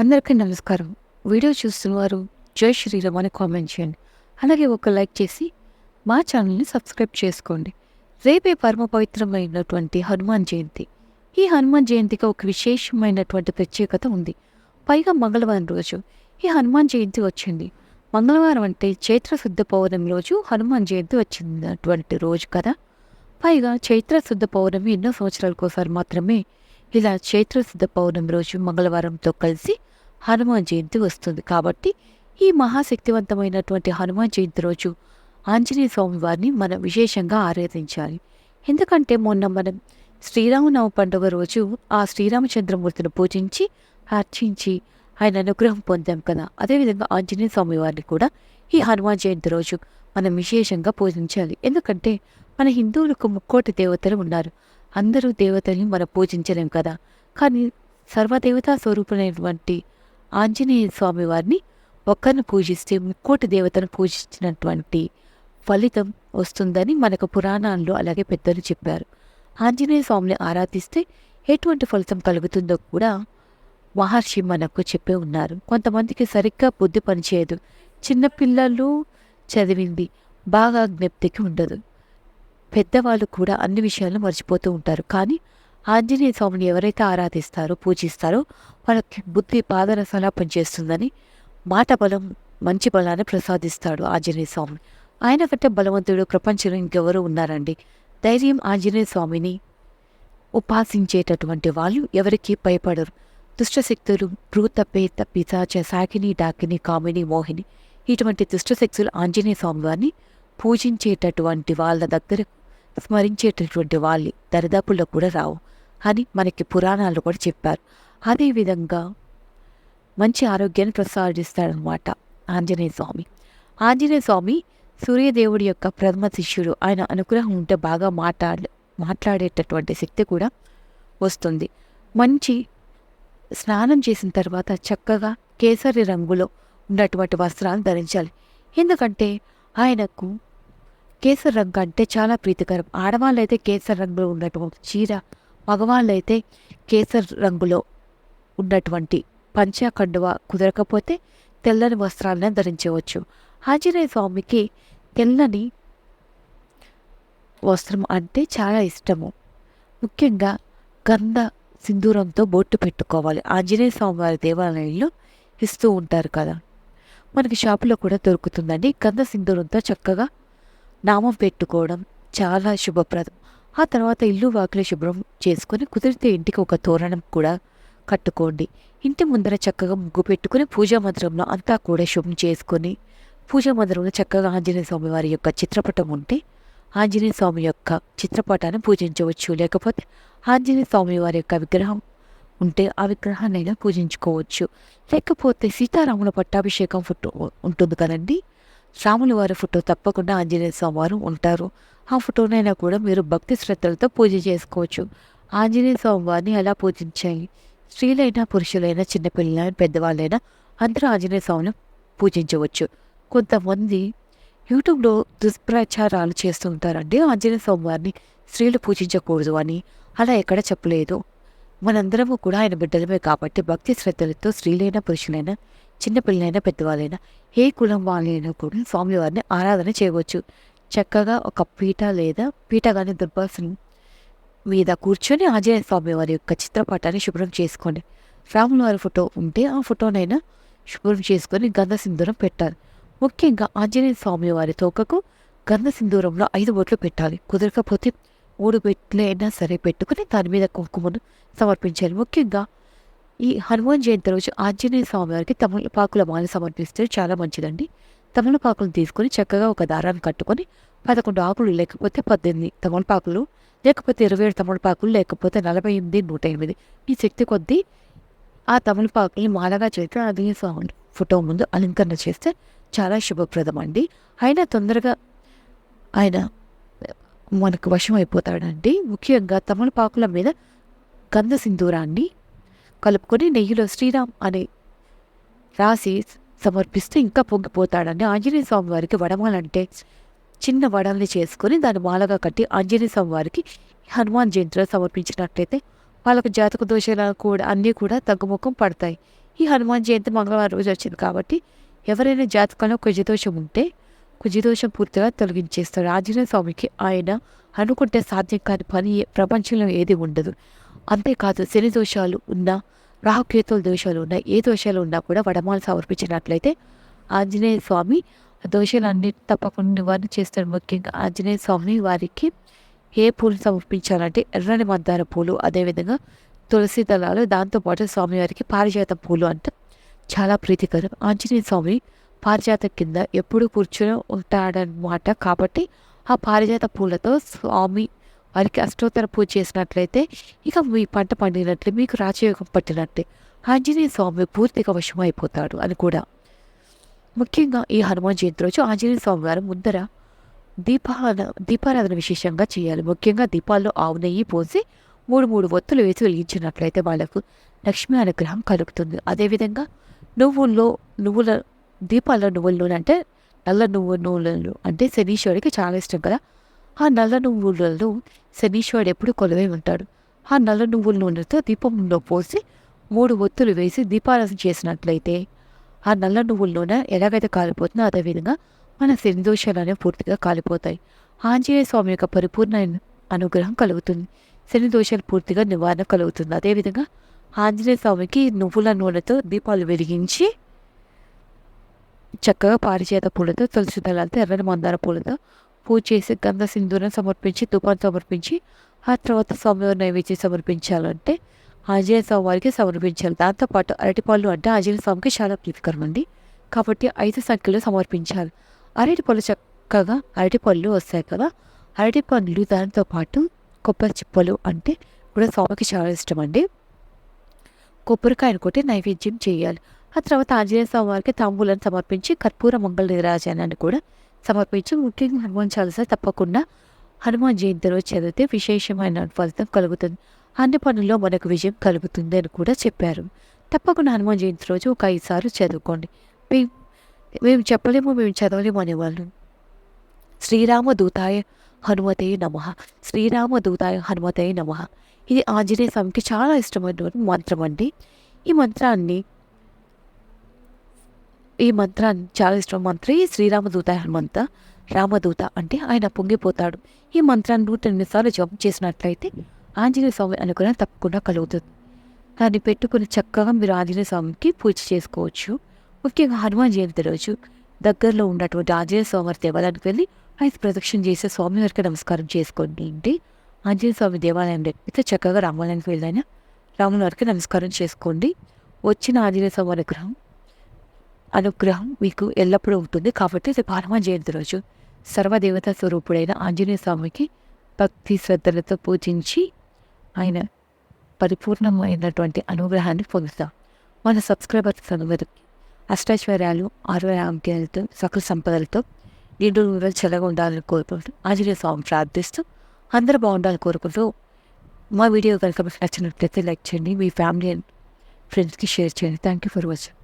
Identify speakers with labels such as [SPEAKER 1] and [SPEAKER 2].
[SPEAKER 1] అందరికీ నమస్కారం. వీడియో చూస్తున్నవారు జై శ్రీరామ్ అని కామెంట్ చేయండి. అలాగే ఒక లైక్ చేసి మా ఛానల్ని సబ్స్క్రైబ్ చేసుకోండి. రేపే పరమ పవిత్రమైనటువంటి హనుమాన్ జయంతి. ఈ హనుమాన్ జయంతికి ఒక విశేషమైనటువంటి ప్రత్యేకత ఉంది. పైగా మంగళవారం రోజు ఈ హనుమాన్ జయంతి వచ్చింది. మంగళవారం అంటే చైత్ర శుద్ధ పౌర్ణమి రోజు హనుమాన్ జయంతి వచ్చినటువంటి రోజు కదా. పైగా చైత్ర శుద్ధ పౌర్ణమి ఎన్నో సంవత్సరాలకోసారి మాత్రమే ఇలా చైత్ర శుద్ధ పౌర్ణమి రోజు మంగళవారంతో కలిసి హనుమాన్ జయంతి వస్తుంది. కాబట్టి ఈ మహాశక్తివంతమైనటువంటి హనుమాన్ జయంతి రోజు ఆంజనేయ స్వామి వారిని మనం విశేషంగా ఆరాధించాలి. ఎందుకంటే మొన్న మనం శ్రీరామనవ పండుగ రోజు ఆ శ్రీరామచంద్రమూర్తిని పూజించి అర్చించి ఆయన అనుగ్రహం పొందాం కదా. అదేవిధంగా ఆంజనేయ స్వామి వారిని కూడా ఈ హనుమాన్ జయంతి రోజు మనం విశేషంగా పూజించాలి. ఎందుకంటే మన హిందువులకు ముక్కోటి దేవతలు ఉన్నారు. అందరూ దేవతల్ని మనం పూజించలేం కదా. కానీ సర్వదేవతా స్వరూపులైనటువంటి ఆంజనేయ స్వామి వారిని ఒక్కరిని పూజిస్తే ముక్కోటి దేవతను పూజించినటువంటి ఫలితం వస్తుందని మనకు పురాణాల్లో అలాగే పెద్దలు చెప్పారు. ఆంజనేయ స్వామిని ఆరాధిస్తే ఎటువంటి ఫలితం కలుగుతుందో కూడా మహర్షి మనకు చెప్పే ఉన్నారు. కొంతమందికి సరిగ్గా బుద్ధి పనిచేయదు. చిన్నపిల్లలు చదివింది బాగా జ్ఞప్తికి ఉండదు. పెద్దవాళ్ళు కూడా అన్ని విషయాలను మర్చిపోతూ ఉంటారు. కానీ ఆంజనేయ స్వామిని ఎవరైతే ఆరాధిస్తారో పూజిస్తారో వాళ్ళకి బుద్ధి పాదరసలా పనిచేస్తుందని మాట బలం మంచి బలాన్ని ప్రసాదిస్తాడు ఆంజనేయ స్వామి. ఆయన కంటే బలవంతుడు ప్రపంచంలో ఇంకెవరు ఉన్నారండి? ధైర్యం ఆంజనేయ స్వామిని ఉపాసించేటటువంటి వాళ్ళు ఎవరికి భయపడరు. దుష్టశక్తులు భ్రూత పేత పిశాచ సాకిని డాకిని కామిని మోహిని ఇటువంటి దుష్టశక్తులు ఆంజనేయ స్వామి వారిని పూజించేటటువంటి వాళ్ళ దగ్గర స్మరించేటటువంటి వాళ్ళు దరిదాపుల్లో కూడా రావు. అని మనకి పురాణాలు కూడా చెప్పారు. అదేవిధంగా మంచి ఆరోగ్యాన్ని ప్రసాదిస్తాడనమాట ఆంజనేయ స్వామి. ఆంజనేయ స్వామి సూర్యదేవుడి యొక్క ప్రథమ శిష్యుడు. ఆయన అనుగ్రహం ఉంటే బాగా మాట్లాడ మాట్లాడేటటువంటి శక్తి కూడా వస్తుంది. మంచి స్నానం చేసిన తర్వాత చక్కగా కేసరి రంగులో ఉన్నటువంటి వస్త్రాలు ధరించాలి. ఎందుకంటే ఆయనకు కేసరి రంగు అంటే చాలా ప్రీతికరం. ఆడవాళ్ళు అయితే కేసరి రంగులో ఉన్నటువంటి చీర మగవాళ్ళైతే కేసర్ రంగులో ఉన్నటువంటి పంచ కండువ కుదరకపోతే తెల్లని వస్త్రాలనే ధరించవచ్చు. ఆంజనేయ స్వామికి తెల్లని వస్త్రం అంటే చాలా ఇష్టము. ముఖ్యంగా గంధ సింధూరంతో బొట్టు పెట్టుకోవాలి. ఆంజనేయ స్వామి వారి దేవాలయంలో ఇస్తూ ఉంటారు కదా. మనకి షాపులో కూడా దొరుకుతుందండి. గంధ సింధూరంతో చక్కగా నామం పెట్టుకోవడం చాలా శుభప్రదం. ఆ తర్వాత ఇల్లు వాకిలి శుభ్రం చేసుకొని కుదిరితే ఇంటికి ఒక తోరణం కూడా కట్టుకోండి. ఇంటి ముందర చక్కగా ముగ్గు పెట్టుకుని పూజా మందిరంలో అంతా కూడా శుభం చేసుకొని పూజా మందిరంలో చక్కగా ఆంజనేయ స్వామి వారి యొక్క చిత్రపటం ఉంటే ఆంజనేయ స్వామి యొక్క చిత్రపటాన్ని పూజించవచ్చు. లేకపోతే ఆంజనేయ స్వామి వారి యొక్క విగ్రహం ఉంటే ఆ విగ్రహాన్నైనా పూజించుకోవచ్చు. లేకపోతే సీతారాముల పట్టాభిషేకం ఫోటో ఉంటుంది కదండి? రాముల వారి ఫోటో తప్పకుండా ఆంజనేయ స్వామి వారు ఉంటారు. ఆ ఫోటోనైనా కూడా మీరు భక్తి శ్రద్ధలతో పూజ చేసుకోవచ్చు. ఆంజనేయ స్వామి వారిని ఎలా పూజించాలి? స్త్రీలైనా పురుషులైనా చిన్నపిల్లలైనా పెద్దవాళ్ళైనా అందరూ ఆంజనేయ స్వామిని పూజించవచ్చు. కొంతమంది యూట్యూబ్లో దుష్ప్రచారాలు చేస్తూ ఉంటారండి. ఆంజనేయ స్వామి వారిని స్త్రీలు పూజించకూడదు అని. అలా ఎక్కడ చెప్పలేదు. మనందరము కూడా ఆయన బిడ్డలమే కాబట్టి భక్తి శ్రద్ధలతో స్త్రీలైనా పురుషులైనా చిన్నపిల్లలైనా పెద్దవాళ్ళైనా ఏ కులం వాళ్ళైనా కూడా స్వామివారిని ఆరాధన చేయవచ్చు. చక్కగా ఒక పీట లేదా పీట కానీ దుర్భాసం మీద కూర్చొని ఆంజనేయ స్వామి వారి యొక్క చిత్రపటాన్ని శుభ్రం చేసుకోండి. రాముల వారి ఫోటో ఉంటే ఆ ఫోటోనైనా శుభ్రం చేసుకొని గంధ సింధూరం పెట్టాలి. ముఖ్యంగా ఆంజనేయ స్వామి వారి తోకకు గంధ సింధూరంలో ఐదు బొట్లు పెట్టాలి. కుదరకపోతే మూడు బెట్లు సరే పెట్టుకుని దాని మీద కుంకుమను సమర్పించాలి. ముఖ్యంగా ఈ హనుమాన్ జయంతి రోజు ఆంజనేయ స్వామి వారికి తమలపాకుల మాల సమర్పిస్తే చాలా మంచిదండి. తమలపాకులు తీసుకొని చక్కగా ఒక దారాన్ని కట్టుకొని పదకొండు ఆకులు లేకపోతే పద్దెనిమిది తమలపాకులు లేకపోతే ఇరవై ఏడు తమలపాకులు లేకపోతే నలభై ఎనిమిది నూట ఎనిమిది. ఈ శక్తి కొద్దీ ఆ తమలపాకుని మాలగా చేస్తే ఆంజనేయ స్వామి ఫోటో ముందు అలంకరణ చేస్తే చాలా శుభప్రదం అండి ఆయన తొందరగా ఆయన మనకు వశం అయిపోతాడండి ముఖ్యంగా తమలపాకుల మీద గంధ సింధూరాన్ని కలుపుకొని నెయ్యిలో శ్రీరామ్ అనే రాసి సమర్పిస్తే ఇంకా పొంగిపోతాడని ఆంజనేయ స్వామి వారికి వడమాలంటే చిన్న వడల్ని చేసుకొని దాన్ని మాలగా కట్టి ఆంజనేయ స్వామి వారికి హనుమాన్ జయంతిలో సమర్పించినట్లయితే వాళ్ళకు జాతక దోషాలు కూడా అన్నీ కూడా తగ్గుముఖం పడతాయి. ఈ హనుమాన్ జయంతి మంగళవారం రోజు వచ్చింది కాబట్టి ఎవరైనా జాతకంలో కుజదోషం ఉంటే కుజదోషం పూర్తిగా తొలగించేస్తారు. ఆంజనేయ స్వామికి ఆయన అనుకుంటే సాధ్యం కాని పని ప్రపంచంలో ఏది ఉండదు. అంతేకాదు శని దోషాలు ఉన్నా రాహుకేతుల దోషాలు ఉన్నా ఏ దోషాలు ఉన్నా కూడా వడమాలు సమర్పించినట్లయితే ఆంజనేయ స్వామి ఆ దోషాలన్నీ తప్పకుండా నివారణ చేస్తారు ముఖ్యంగా. ఆంజనేయ స్వామి వారికి ఏ పూలు సమర్పించాలంటే ఎర్రని మందార పూలు అదేవిధంగా తులసి దళాలు దాంతోపాటు స్వామివారికి పారిజాత పూలు అంటే చాలా ప్రీతికరం. ఆంజనేయ స్వామి పారిజాత కింద ఎప్పుడు కూర్చొని ఉంటాడనమాట కాబట్టి ఆ పారిజాత పూలతో స్వామి వారికి అష్టోత్తర పూజ చేసినట్లయితే ఇక మీ పంట పండినట్లే మీకు రాజయోగం పట్టినట్లే. ఆంజనేయ స్వామి పూర్తిగా వశమైపోతాడు అని కూడా. ముఖ్యంగా ఈ హనుమాన్ జయంతి రోజు ఆంజనేయ స్వామి వారు ముందర దీపాల దీపారాధన విశేషంగా చేయాలి. ముఖ్యంగా దీపాల్లో ఆవు నెయ్యి పోసి మూడు మూడు ఒత్తులు వేసి వెలిగించినట్లయితే వాళ్ళకు లక్ష్మీ అనుగ్రహం కలుగుతుంది. అదేవిధంగా నువ్వుల్లో నువ్వుల దీపాల్లో నువ్వుల నూనె అంటే నల్ల నువ్వు నూనెలు అంటే శనీశ్వరుడికి చాలా ఇష్టం కదా. ఆ నల్ల నువ్వులలో శనీశ్వరుడు ఎప్పుడు కొలువై ఉంటాడు. ఆ నల్ల నువ్వుల నూనెతో దీపంలో పోసి మూడు ఒత్తులు వేసి దీపారాధన చేసినట్లయితే ఆ నల్ల నువ్వుల నూనె ఎలాగైతే కాలిపోతుందో అదేవిధంగా మన శని పూర్తిగా కాలిపోతాయి. ఆంజనేయ స్వామి యొక్క పరిపూర్ణ అనుగ్రహం కలుగుతుంది. శని దోషాలు పూర్తిగా నివారణ కలుగుతుంది. అదేవిధంగా ఆంజనేయ స్వామికి నువ్వుల నూనెతో దీపాలు వెలిగించి చక్కగా పారిచేత పూలతో తులసి దళాలతో ఎర్రని మందార పూలతో పూజ చేసి గంధ సింధూరం సమర్పించి తుపాన్ సమర్పించి ఆ తర్వాత స్వామివారి నైవేద్యం సమర్పించాలంటే ఆంజనేయ స్వామి వారికి సమర్పించాలి. దాంతోపాటు అరటిపళ్ళు అంటే ఆంజనేయ స్వామికి చాలా ప్రీతికరం అండి. కాబట్టి ఐదు సంఖ్యలో సమర్పించాలి. అరటిపళ్ళు చక్కగా అరటిపళ్ళు వస్తాయి కదా. అరటిపళ్ళు దాంతోపాటు కొబ్బరి చిప్పలు అంటే కూడా స్వామికి చాలా ఇష్టం అండి. కొబ్బరికాయను కొట్టి నైవేద్యం చేయాలి. ఆ తర్వాత ఆంజనేయ స్వామి వారికి తాంబూలను సమర్పించి కర్పూర మంగళ నిరాజనాన్ని కూడా సమర్పించి. ముఖ్యంగా హనుమాన్ చాలీసా తప్పకుండా హనుమాన్ జయంతి రోజు చదివితే విశేషమైన ఫలితం కలుగుతుంది. అన్ని పనుల్లో మనకు విజయం కలుగుతుంది అని కూడా చెప్పారు. తప్పకుండా హనుమాన్ జయంతి రోజు ఒక ఐదుసార్లు చదువుకోండి. మేము మేము చెప్పలేము మేము చదవలేము అనేవాళ్ళు. శ్రీరామ దూతాయ హనుమతే నమ. శ్రీరామ దూతాయ హనుమతే నమ. ఇది ఆంజనేయ స్వామికి చాలా ఇష్టమైన మంత్రం అండి. ఈ మంత్రాన్ని ఈ మంత్రాన్ని చాలా ఇష్టం. మంత్రి శ్రీరామదూత హనుమంత. రామదూత అంటే ఆయన పొంగిపోతాడు. ఈ మంత్రాన్ని నూట ఎనిమిది సార్లు జపం చేసినట్లయితే ఆంజనేయ స్వామి అనుగ్రహం తప్పకుండా కలుగుతుంది. దాన్ని పెట్టుకుని చక్కగా మీరు ఆంజనేయ స్వామికి పూజ చేసుకోవచ్చు. ముఖ్యంగా హనుమాన్ జయంతి రోజు దగ్గరలో ఉన్నటువంటి ఆంజనేయ స్వామి దేవాలయానికి వెళ్ళి ఆయన ప్రదక్షిణ చేసే స్వామి వారికి నమస్కారం చేసుకోండి అంటే ఆంజనేయ స్వామి దేవాలయం అయితే చక్కగా రామాలయానికి వెళ్ళైనా రాముల వారికి నమస్కారం చేసుకోండి. వచ్చిన ఆంజనేయ స్వామి అనుగ్రహం అనుగ్రహం మీకు ఎల్లప్పుడూ ఉంటుంది. కాబట్టి రేపు హనుమాన్ జయంతి రోజు. సర్వదేవత స్వరూపుడైన ఆంజనేయ స్వామికి భక్తి శ్రద్ధలతో పూజించి ఆయన పరిపూర్ణమైనటువంటి అనుగ్రహాన్ని పొందుతాం. మన సబ్స్క్రైబర్స్ అందరికి అష్టైశ్వర్యాలు ఆరోగ్యాలతో సకల సంపదలతో నిండు నూరలు చల్లగా ఉండాలని కోరుకుంటూ ఆంజనేయ స్వామి ప్రార్థిస్తూ అందరూ బాగుండాలని కోరుకుంటూ మా వీడియో కనుక మీకు నచ్చినట్లయితే లైక్ చేయండి. మీ ఫ్యామిలీ అండ్ ఫ్రెండ్స్కి షేర్ చేయండి. Thank you for watching